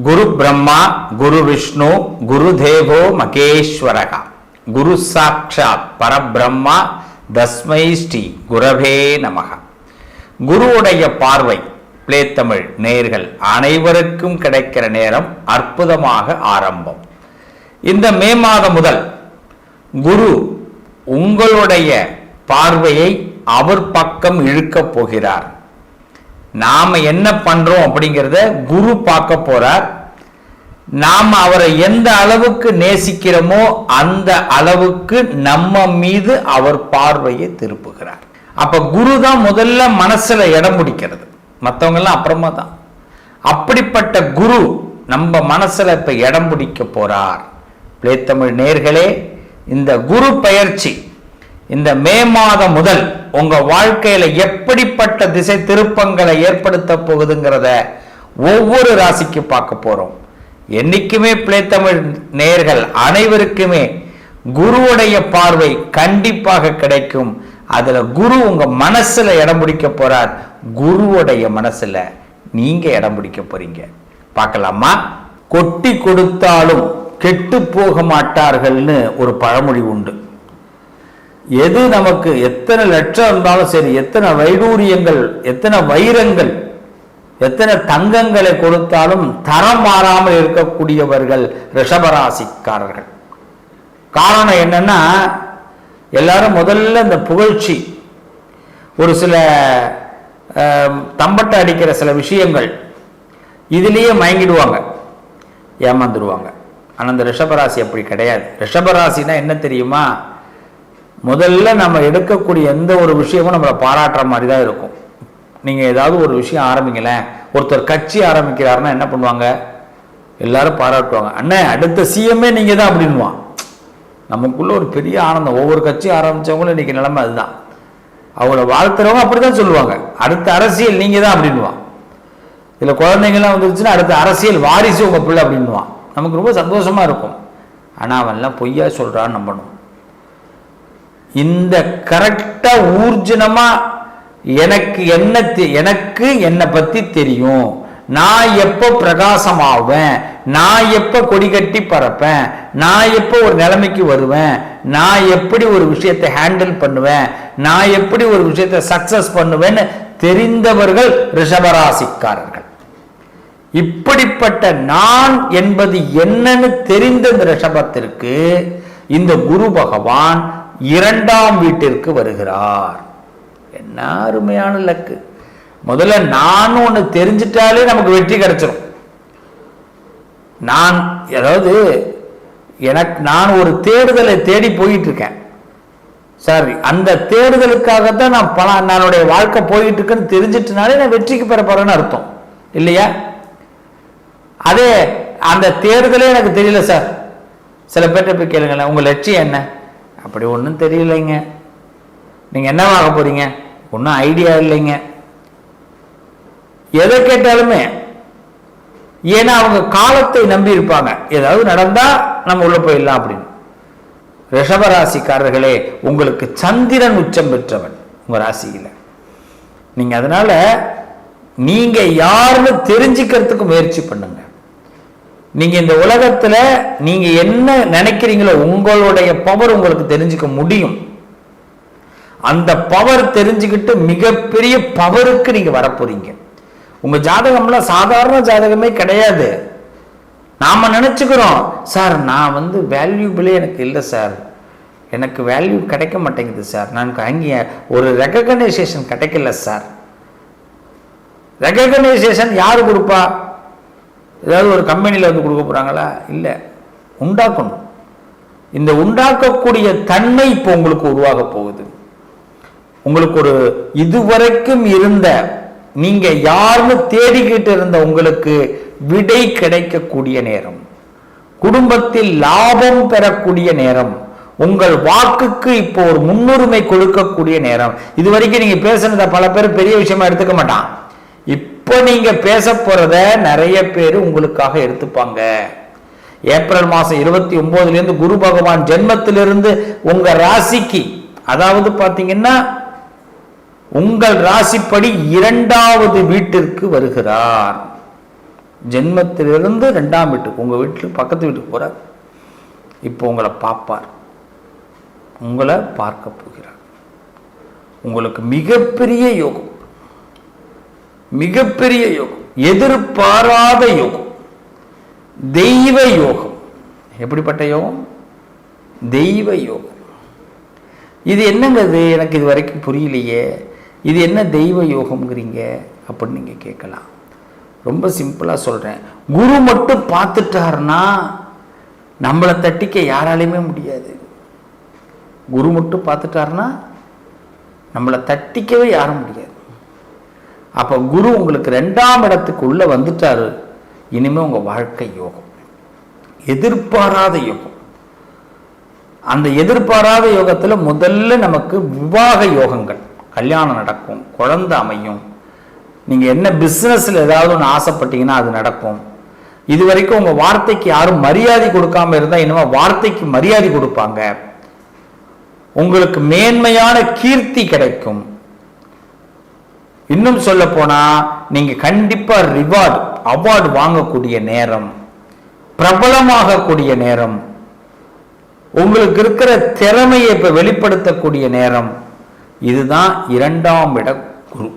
குரு பிரம்மா குரு விஷ்ணு குரு தேவோ மகேஸ்வரகா. குரு சாட்சாத் பரபிரம்மா தஸ்மை ஸ்ரீ குரவே நமக. குருவுடைய பார்வை பிளே தமிழ் நேர்கள் அனைவருக்கும் கிடைக்கிற நேரம் அற்புதமாக ஆரம்பம். இந்த மே மாதம் முதல் குரு உங்களுடைய பார்வையை அவர் பக்கம் இழுக்கப் போகிறார். நாம் என்ன பண்ணுறோம் அப்படிங்கிறத குரு பார்க்க போகிறார் நாம் அவரை எந்த அளவுக்கு நேசிக்கிறோமோ அந்த அளவுக்கு நம்ம மீது அவர் பார்வையை திருப்புகிறார். அப்போ குரு தான் முதல்ல மனசில் இடம் பிடிக்கிறது. மற்றவங்கெல்லாம் அப்புறமா தான். அப்படிப்பட்ட குரு நம்ம மனசில் இப்போ இடம் பிடிக்க போகிறார் பிளேத்தமிழ் நேர்களே இந்த குரு பயிற்சி இந்த மே மாதம் முதல் உங்க வாழ்க்கையில எப்படிப்பட்ட திசை திருப்பங்களை ஏற்படுத்த போகுதுங்கிறத ஒவ்வொரு ராசிக்கு பார்க்க போறோம். என்னைக்குமே பிள்ளைத்தமிழ் நேர்கள் அனைவருக்குமே குருவுடைய பார்வை கண்டிப்பாக கிடைக்கும். அதுல குரு உங்க மனசுல இடம் பிடிக்க போறார். குருவுடைய மனசுல நீங்க இடம் பிடிக்க போறீங்க. பார்க்கலாமா? கொட்டி கொடுத்தாலும் கெட்டு போக மாட்டார்கள்னு ஒரு பழமொழி உண்டு. எது நமக்கு எத்தனை லட்சம் இருந்தாலும் சரி எத்தனை வைடூரியங்கள் எத்தனை வைரங்கள் எத்தனை தங்கங்களை கொடுத்தாலும் தரம் மாறாமல் இருக்கக்கூடியவர்கள் ரிஷபராசிக்காரர்கள். காரணம் என்னன்னா எல்லாரும் முதல்ல இந்த புகழ்ச்சி ஒரு சில தம்பட்டை அடிக்கிற சில விஷயங்கள் இதுலேயே மயங்கிடுவாங்க ஏமாந்துருவாங்க. ஆனால் இந்த ரிஷபராசி அப்படி கிடையாது. ரிஷபராசினா என்ன தெரியுமா? முதல்ல நம்ம எடுக்கக்கூடிய எந்த ஒரு விஷயமும் நம்மளை பாராட்டுற மாதிரி தான் இருக்கும். நீங்கள் ஏதாவது ஒரு விஷயம் ஆரம்பிங்களேன். ஒருத்தர் கட்சி ஆரம்பிக்கிறாருன்னா என்ன பண்ணுவாங்க? எல்லாரும் பாராட்டுவாங்க. அண்ணே அடுத்த சிஎம்ஏ நீங்கள் தான் அப்படின்வான் நமக்குள்ள ஒரு பெரிய ஆனந்தம். ஒவ்வொரு கட்சி ஆரம்பித்தவங்களும் இன்றைக்கி நிலைமை அதுதான். அவங்கள வாழ்த்துறவங்க அப்படி தான் சொல்லுவாங்க. அடுத்த அரசியல் நீங்கள் தான் அப்படின்வான் இதில் குழந்தைங்கள்லாம் வந்துருச்சுன்னா அடுத்த அரசியல் வாரிசு உங்கள் பிள்ளை அப்படின்வான் நமக்கு ரொம்ப சந்தோஷமாக இருக்கும். ஆனால் அவன்லாம் பொய்யா சொல்கிறான்னு நம்பணும். இந்த கரெக்டா ஊர்ஜனமா எனக்கு என்ன தெ- எனக்கு என்னை பத்தி தெரியும். நான் எப்போ பிரகாசமாவேன்? நான் எப்போ கொடி கட்டி பறப்பேன்? நான் எப்போ ஒரு நிலைமைக்கு வருவேன்? நான் எப்படி ஒரு விஷயத்தை ஹேண்டில் பண்ணுவேன்? நான் எப்படி ஒரு விஷயத்தை சக்சஸ் பண்ணுவேன்னு தெரிந்தவர்கள் ரிஷபராசிக்காரர்கள். இப்படிப்பட்ட நான் என்பது என்னன்னு தெரிந்த இந்த ரிஷபத்திற்கு இந்த குரு பகவான் இரண்டாம் வீட்டிற்கு வருகிறார். என்ன அருமையான லக்கு. முதல்ல நான் ஒன்று தெரிஞ்சிட்டாலே நமக்கு வெற்றி கிடைச்சிடும் நான் அதாவது எனக்கு நான் ஒரு தேடுதலை தேடி போயிட்டு இருக்கேன் சார் அந்த தேடுதலுக்காக தான் நான் பல என்னுடைய வாழ்க்கை போயிட்டு இருக்குன்னு தெரிஞ்சிட்டனாலே நான் வெற்றிக்கு பெற போறேன்னு அர்த்தம். இல்லையா? அதே அந்த தேடுதலே எனக்கு தெரியல சார். சில பேர்கிட்ட போய் கேளுங்களேன் உங்கள் லட்சியம் என்ன? அப்படி ஒன்றும் தெரியலைங்க. நீங்கள் என்னவாக போறீங்க? ஒன்றும் ஐடியா இல்லைங்க. எதை கேட்டாலுமே ஏன்னா அவங்க காலத்தை நம்பி இருப்பாங்க. ஏதாவது நடந்தா நம்ம உள்ளே போயிடலாம் அப்படின்னு. ரிஷபராசிக்காரர்களே உங்களுக்கு சந்திரன் உச்சம் பெற்றவன் உங்கள் ராசியில. நீங்க அதனால நீங்கள் யாருன்னு தெரிஞ்சுக்கிறதுக்கு முயற்சி பண்ணுங்க. நீங்க இந்த உலகத்துல நீங்க என்ன நினைக்கிறீங்களோ உங்களுடைய பவர் உங்களுக்கு தெரிஞ்சுக்க முடியும். அந்த பவர் தெரிஞ்சுக்கிட்டு மிகப்பெரிய பவருக்கு நீங்க வரப்போறீங்க. உங்க ஜாதகம்லாம் சாதாரண ஜாதகமே கிடையாது. நாம நினைச்சுக்கிறோம் சார் நான் வந்து வேல்யூபிளே எனக்கு இல்லை சார். எனக்கு வேல்யூ கிடைக்க மாட்டேங்குது சார். நான் அங்கே ஒரு ரெகக்னைசேஷன் கிடைக்கல சார். ரெகக்னைசேஷன் யார் கொடுப்பா? ஏதாவது ஒரு கம்பெனியில் வந்து கொடுக்க போகிறாங்களா இல்லை. உண்டாக்கணும். இந்த உண்டாக்கக்கூடிய தன்மை இப்போ உங்களுக்கு உருவாக போகுது. உங்களுக்கு ஒரு இதுவரைக்கும் இருந்த நீங்க யாருன்னு தேடிக்கிட்டு இருந்த உங்களுக்கு விடை கிடைக்கக்கூடிய நேரம். குடும்பத்தில் லாபம் பெறக்கூடிய நேரம். உங்கள் வாக்குக்கு இப்போ ஒரு முன்னுரிமை கொடுக்கக்கூடிய நேரம். இது வரைக்கும் நீங்க பேசுனத பல பேர் பெரிய விஷயமா எடுத்துக்க மாட்டான். இப்போ நீங்க பேச போகிறத நிறைய பேர் உங்களுக்காக எடுத்துப்பாங்க. ஏப்ரல் மாசம் இருபத்தி ஒன்பதுல இருந்து குரு பகவான் ஜென்மத்திலிருந்து உங்க ராசிக்கு அதாவது பார்த்தீங்கன்னா உங்கள் ராசிப்படி இரண்டாவது வீட்டிற்கு வருகிறார். ஜென்மத்திலிருந்து ரெண்டாம் வீட்டுக்கு உங்கள் வீட்டில் பக்கத்து வீட்டுக்கு போகிறார் இப்போ உங்களை பார்ப்பார். உங்களை பார்க்க போகிறார். உங்களுக்கு மிகப்பெரிய யோகம். மிகப்பெரிய யோகம் எதிர்பாராத யோகம் தெய்வ யோகம். எப்படிப்பட்ட யோகம்? தெய்வ யோகம். இது என்னங்க இது? எனக்கு இது வரைக்கும் புரியலையே. இது என்ன தெய்வ யோகம்ங்கிறீங்க? அப்படின்னு நீங்கள் கேட்கலாம். ரொம்ப சிம்பிளாக சொல்கிறேன் குரு மட்டும் பார்த்துட்டாருன்னா நம்மளை தட்டிக்க யாராலையுமே முடியாது. குரு மட்டும் பார்த்துட்டாருன்னா நம்மளை தட்டிக்கவே யாரும் முடியாது. அப்போ குரு உங்களுக்கு ரெண்டாம் இடத்துக்குள்ளே வந்துட்டாரு. இனிமேல் உங்கள் வாழ்க்கை யோகம். எதிர்பாராத யோகம். அந்த எதிர்பாராத யோகத்தில் முதல்ல நமக்கு விவாக யோகங்கள். கல்யாணம் நடக்கும் குழந்தை அமையும். நீங்கள் என்ன பிஸ்னஸில் ஏதாவது ஒன்று ஆசைப்பட்டீங்கன்னா அது நடக்கும். இது வரைக்கும் உங்கள் வார்த்தைக்கு யாரும் மரியாதை கொடுக்காம இருந்தால் இனிமேல் வார்த்தைக்கு மரியாதை கொடுப்பாங்க. உங்களுக்கு மேன்மையான கீர்த்தி கிடைக்கும். இன்னும் சொல்ல போனா நீங்க கண்டிப்பா ரிவார்டு அவார்டு வாங்கக்கூடிய நேரம் பிரபலமாகக்கூடிய நேரம் உங்களுக்கு இருக்கிற திறமையை இப்ப வெளிப்படுத்தக்கூடிய நேரம் இதுதான் இரண்டாம் இட குரு.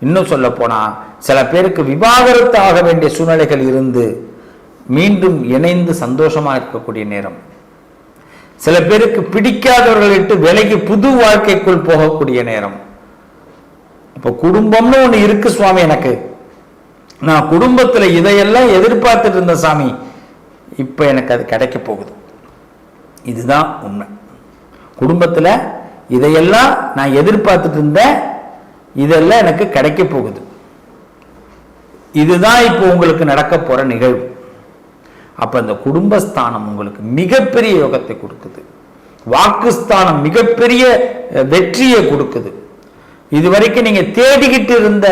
இன்னும் சொல்ல போனா சில பேருக்கு விவாகரத்து ஆக வேண்டிய சூழ்நிலைகள் இருந்து மீண்டும் இணைந்து சந்தோஷமா இருக்கக்கூடிய நேரம். சில பேருக்கு பிடிக்காதவர்களிட்டு விலகி புது வாழ்க்கைக்குள் போகக்கூடிய நேரம். இப்போ குடும்பம்னு ஒன்று இருக்கு சுவாமி எனக்கு. நான் குடும்பத்தில் இதையெல்லாம் எதிர்பார்த்துட்டு இருந்த சாமி இப்போ எனக்கு அது கிடைக்க போகுது. இதுதான் உண்மை. குடும்பத்தில் இதையெல்லாம் நான் எதிர்பார்த்துட்டு இருந்தேன் இதெல்லாம் எனக்கு கிடைக்க போகுது. இதுதான் இப்போ உங்களுக்கு நடக்க போகிற நிகழ்வு. அப்போ இந்த குடும்பஸ்தானம் உங்களுக்கு மிகப்பெரிய யோகத்தை கொடுக்குது. வாக்குஸ்தானம் மிகப்பெரிய வெற்றியை கொடுக்குது. இது வரைக்கும் நீங்க தேடிக்கிட்டு இருந்த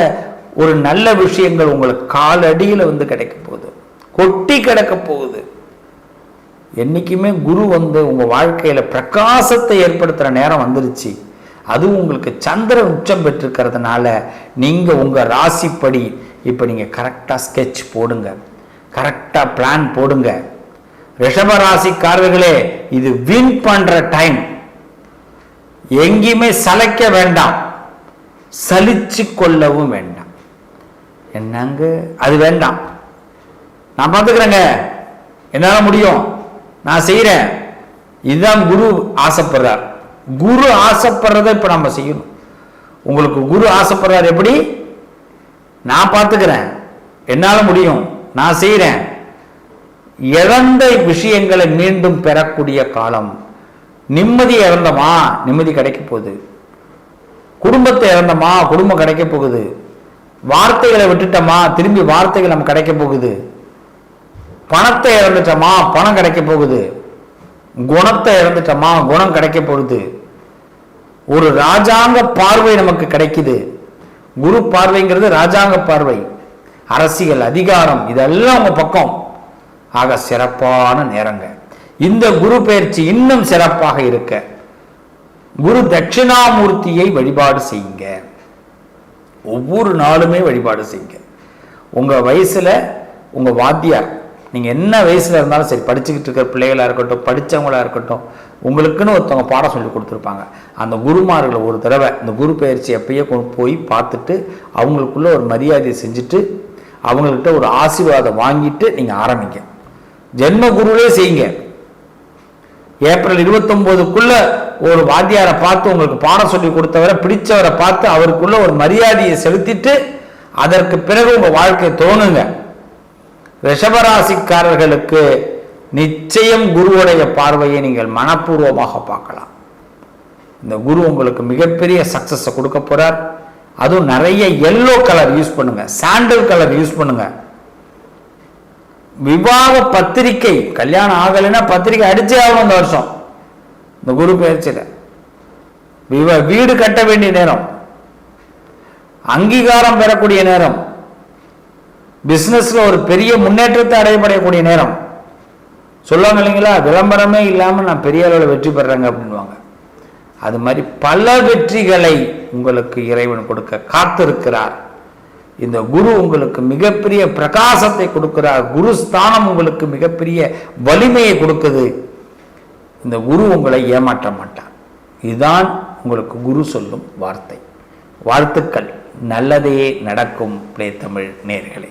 ஒரு நல்ல விஷயங்கள் உங்களுக்கு காலடியில் வந்து கிடைக்க போகுது. கொட்டி கிடக்க போகுது. என்னைக்குமே குரு வந்து உங்கள் வாழ்க்கையில் பிரகாசத்தை ஏற்படுத்துகிற நேரம் வந்துருச்சு. அதுவும் உங்களுக்கு சந்திரன் உச்சம் பெற்றிருக்கிறதுனால நீங்கள் உங்கள் ராசிப்படி இப்போ நீங்கள் கரெக்டாக ஸ்கெட்ச் போடுங்க. கரெக்டாக பிளான் போடுங்க. ரிஷப ராசிக்காரர்களே இது வின் பண்ணுற டைம் எங்கேயுமே சலைக்க வேண்டாம். சலிச்சு கொள்ளவும் வேண்டாம். என்னங்க? அது வேண்டாம். நான் பார்த்துக்கிறேங்க. என்னால் முடியும். நான் செய்கிறேன் இதுதான் குரு ஆசைப்படுறார். குரு ஆசைப்படுறத இப்போ நம்ம செய்யணும். உங்களுக்கு குரு ஆசைப்படுறார் எப்படி? நான் பார்த்துக்கிறேன். என்னால் முடியும். நான் செய்கிறேன் இழந்த விஷயங்களை மீண்டும் பெறக்கூடிய காலம். நிம்மதி இழந்தமா நிம்மதி கிடைக்க போகுது. குடும்பத்தை இழந்தோமா குடும்பம் கிடைக்க போகுது. வார்த்தைகளை விட்டுட்டோமா திரும்பி வார்த்தைகள் நம்ம கிடைக்க போகுது. பணத்தை இழந்துட்டோமா பணம் கிடைக்க போகுது. குணத்தை இழந்துட்டோமா குணம் கிடைக்க போகுது. ஒரு ராஜாங்க பார்வை நமக்கு கிடைக்குது. குரு பார்வைங்கிறது ராஜாங்க பார்வை. அரசியல் அதிகாரம் இதெல்லாம் உங்க பக்கம். ஆக சிறப்பான நேரங்க. இந்த குரு பயிற்சி இன்னும் சிறப்பாக இருக்க. குரு தட்சிணாமூர்த்தியை வழிபாடு செய்யுங்க. ஒவ்வொரு நாளுமே வழிபாடு செய்யுங்க. உங்கள் வயசில் உங்கள் வாத்தியார் நீங்கள் என்ன வயசில் இருந்தாலும் சரி படிச்சுக்கிட்டு இருக்கிற பிள்ளைகளாக இருக்கட்டும் படிச்சவங்களா இருக்கட்டும் உங்களுக்குன்னு ஒருத்தவங்க பாடம் சொல்லி கொடுத்துருப்பாங்க. அந்த குருமார்களை ஒரு தடவை இந்த குரு பயிற்சி எப்பயே கொண்டு போய் பார்த்துட்டு அவங்களுக்குள்ள ஒரு மரியாதையை செஞ்சுட்டு அவங்கள்ட்ட ஒரு ஆசீர்வாதம் வாங்கிட்டு நீங்கள் ஆரம்பிங்க. ஜென்ம குருவே செய்யுங்க. ஏப்ரல் இருபத்தொம்போதுக்குள்ள ஒரு வாத்தியாரை பார்த்து உங்களுக்கு பாடம் சொல்லி கொடுத்தவரை பிடிச்சவரை பார்த்து அவருக்குள்ள ஒரு மரியாதையை செலுத்திட்டு அதற்கு பிறகு உங்க வாழ்க்கை தோணுங்க. ரிஷபராசிக்காரர்களுக்கு நிச்சயம் குருவுடைய பார்வையை நீங்கள் மனப்பூர்வமாக பார்க்கலாம். இந்த குரு உங்களுக்கு மிகப்பெரிய சக்சஸை கொடுக்க போறார். அதுவும் நிறைய எல்லோ கலர் யூஸ் பண்ணுங்க. சாண்டல் கலர் யூஸ் பண்ணுங்க. விவாக பத்திரிக்கை கல்யாணம் ஆகலைன்னா பத்திரிக்கை அடிச்சே ஆகணும் இந்த வருஷம். இந்த குரு பயிற்சியில. விவா வீடு கட்ட வேண்டிய நேரம். அங்கீகாரம் பெறக்கூடிய நேரம். பிஸ்னஸில் ஒரு பெரிய முன்னேற்றத்தை அடையப்படக்கூடிய நேரம். சொல்லுவாங்க இல்லைங்களா? விளம்பரமே இல்லாமல் நான் பெரிய அளவில் வெற்றி பெறுறேங்க அப்படின்வாங்க அது மாதிரி பல வெற்றிகளை உங்களுக்கு இறைவன் கொடுக்க காத்திருக்கிறார். இந்த குரு உங்களுக்கு மிகப்பெரிய பிரகாசத்தை கொடுக்கிறார். குரு ஸ்தானம் உங்களுக்கு மிகப்பெரிய வலிமையை கொடுக்குது. இந்த குரு உங்களை ஏமாற்ற மாட்டார். இதுதான் உங்களுக்கு குரு சொல்லும் வார்த்தை. வாழ்த்துக்கள். நல்லதே நடக்கும் பிளே தமிழ் நேர்களே.